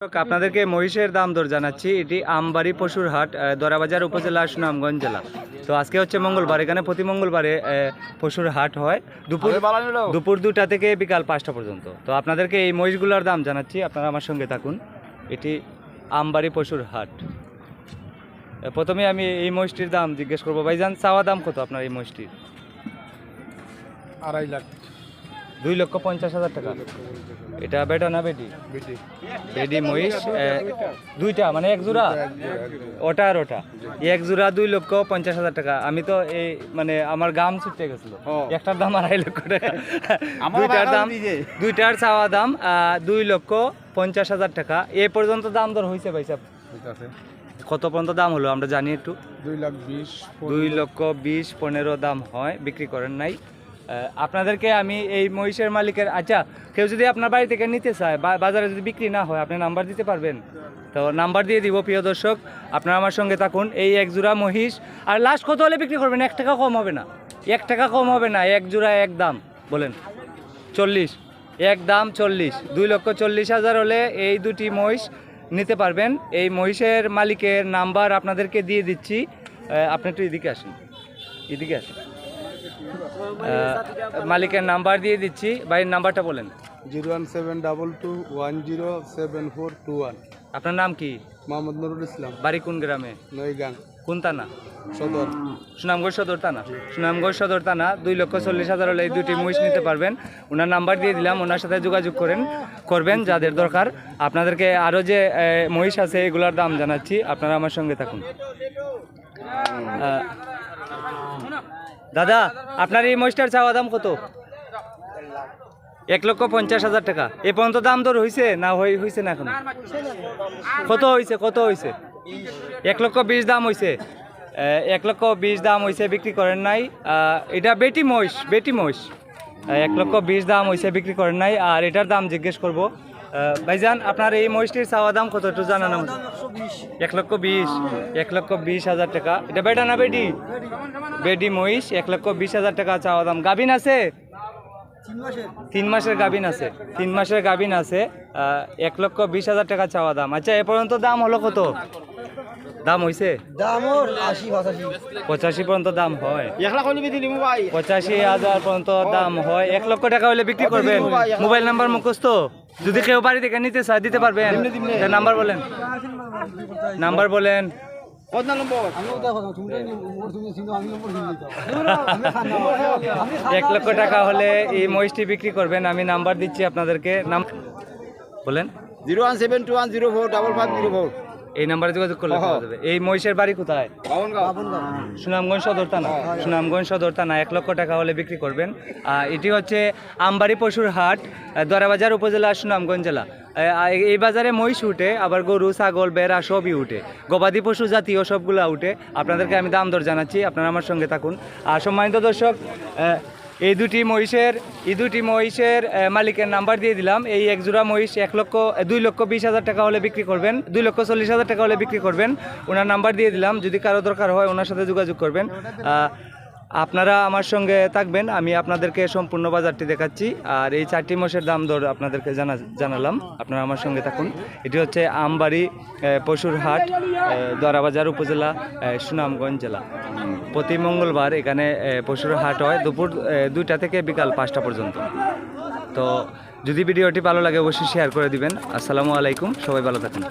আপনাদেরকে মহিষের দাম দর জানাচ্ছি। এটি আমবাড়ি পশুর হাট দরাবাজার উপজেলা সুনামগঞ্জ জেলা। তো আজকে হচ্ছে মঙ্গলবার এখানে প্রতি মঙ্গলবারে পশুর হাট হয়। দুপুর দুপুর দুটা থেকে বিকাল পাঁচটা পর্যন্ত। তো আপনাদেরকে এই মহিষগুলোর দাম জানাচ্ছি আপনারা আমার সঙ্গে থাকুন। এটি আমবাড়ি পশুর হাট। প্রথমে আমি এই মহিষটির দাম জিজ্ঞেস করব। ভাইজান চাওয়া দাম কত আপনার এই মহিষটির? আড়াই লাখ। দুই লক্ষ পঞ্চাশ হাজার টাকা। এটা বেটা না বেটি? বেটি। মহিষ দুইটা মানে এক জোড়া? ওটা আর ওটা। এক জোড়া দুই লক্ষ পঞ্চাশ হাজার টাকা। আমি তো এই মানে আমার গাম ছুটে গেছিল। একটার দাম আড়াই লক্ষ টাকা। দুইটার দাম দুইটার চাওয়া দাম দুই লক্ষ পঞ্চাশ হাজার টাকা। এ পর্যন্ত দাম দর হয়েছে ভাই সাহেব? কত পর্যন্ত দাম হলো? আমরা জানি একটু। দুই লাখ বিশ দুই লক্ষ বিশ পনেরো দাম হয়। বিক্রি করেন নাই। আপনাদেরকে আমি এই মহিষের মালিকের আচ্ছা কেউ যদি আপনার বাড়ি থেকে নিতে চায়, বা বাজারে যদি বিক্রি না হয়, আপনি নাম্বার দিতে পারবেন? তো নাম্বার দিয়ে দিব, প্রিয় দর্শক। আপনারা আমার সঙ্গে থাকুন, এই এক জোড়া মহিষ। আর লাস্ট কত হলে বিক্রি করবেন? এক টাকা কম হবে না। এক টাকা কম হবে না, এক জোড়া এক দাম। বলেন। চল্লিশ। এক দাম চল্লিশ। দুই লক্ষ চল্লিশ হাজার হলে এই দুটি মহিষ নিতে পারবেন। এই মহিষের মালিকের নাম্বার আপনাদেরকে দিয়ে দিচ্ছি। আপনি একটু এদিকে আসুন। এদিকে আসুন। মালিকের নাম্বার দিয়ে দিচ্ছি। বাড়ির নাম্বারটা বলেন। Zero one seven double two one zero seven four two one. আপনার নাম কি? মোহাম্মদ নুরুল ইসলাম। বাড়ি কোন গ্রামে? নইগাং কোন থানা? সদর। সুনামগঞ্জ সদর থানা। সুনামগঞ্জ সদর থানা দুই লক্ষ চল্লিশ হাজার হলে এই দুটি মহিষ নিতে পারবেন। ওনার নাম্বার দিয়ে দিলাম ওনার সাথে যোগাযোগ করেন করবেন যাদের দরকার। আপনাদেরকে আরও যে মহিষ আছে এগুলোর দাম জানাচ্ছি। আপনারা আমার সঙ্গে থাকুন। দাদা, আপনার এই মহিষটার চাওয়া দাম কত? এক লক্ষ পঞ্চাশ হাজার টাকা। এ পর্যন্ত দাম দর হয়েছে না হয়েছে না এখন? কত হয়েছে কত হয়েছে এক লক্ষ বিশ দাম হয়েছে এক লক্ষ বিশ দাম হয়েছে বিক্রি করেন নাই। এটা বেটি মহিষ বেটি মহিষ। এক লক্ষ বিশ দাম হয়েছে বিক্রি করেন নাই। আর এটার দাম জিজ্ঞেস করব। ভাইজান আপনার এই মহিষটির চাওয়া দাম কত একটু জানান। এক লক্ষ বিশ এক লক্ষ বিশ হাজার টাকা। এটা বেটা না বেটি বেটি মহিষ এক লক্ষ বিশ হাজার টাকা চাওয়া দাম। গাভিন আছে? তিন মাসের গাভিন আছে। তিন মাসের গাভিন আছে। আহ, এক লক্ষ বিশ হাজার টাকা চাওয়া দাম। আচ্ছা এ পর্যন্ত দাম হলো কত? দাম হইছে? দাম পঁচাশি। পর্যন্ত দাম হয়। পঁচাশি হাজার পর্যন্ত দাম হয়। এক লক্ষ টাকা হলে বিক্রি করবেন? মোবাইল নাম্বার মুখস্থ? যদি কেউ বাড়ি থেকে নিতে চায় দিতে পারবেন। নাম্বার বলেন। নাম্বার বলেন। এক লক্ষ টাকা হলে এই মহিষটি বিক্রি করবেন। আমি নাম্বার দিচ্ছি আপনাদেরকে। নাম বলেন। Zero one seven two one zero four double five zero four. এই নাম্বারে যোগাযোগ করলে পাওয়া যাবে। এই মহিষের বাড়ি কোথায়? সুনামগঞ্জ সদর থানা। সুনামগঞ্জ সদর থানা এক লক্ষ টাকা হলে বিক্রি করবেন। আর এটি হচ্ছে আমবাড়ি পশুর হাট দরাবাজার উপজেলা সুনামগঞ্জ জেলা। এই বাজারে মহিষ উঠে আবার গরু ছাগল বেড়া সবই উঠে। গবাদি পশু জাতীয় সবগুলো উঠে। আপনাদেরকে আমি দাম দর জানাচ্ছি আপনারা আমার সঙ্গে থাকুন। আর সম্মানিত দর্শক এই দুটি মহিষের, এই দুটি মহিষের মালিকের নাম্বার দিয়ে দিলাম। এই এক জোড়া মহিষ এক লক্ষ দুই লক্ষ বিশ হাজার টাকা হলে বিক্রি করবেন, দুই লক্ষ চল্লিশ হাজার টাকা হলে বিক্রি করবেন। ওনার নাম্বার দিয়ে দিলাম। যদি কারও দরকার হয়, ওনার সাথে যোগাযোগ করবেন। আপনারা আমার সঙ্গে থাকবেন, আমি আপনাদেরকে সম্পূর্ণ বাজারটি দেখাচ্ছি, আর এই চারটি মোষের দাম দর আপনাদেরকে জানা, জানালাম। আপনারা আমার সঙ্গে থাকুন। এটি হচ্ছে আমবাড়ি পশুর হাট দরাবাজার উপজেলা সুনামগঞ্জ জেলা। প্রতি মঙ্গলবার এখানে পশুর হাট হয় দুপুর দুইটা থেকে বিকাল পাঁচটা পর্যন্ত। তো যদি ভিডিওটি ভালো লাগে, অবশ্যই শেয়ার করে দিবেন। আসসালামু আলাইকুম, সবাই ভালো থাকুন।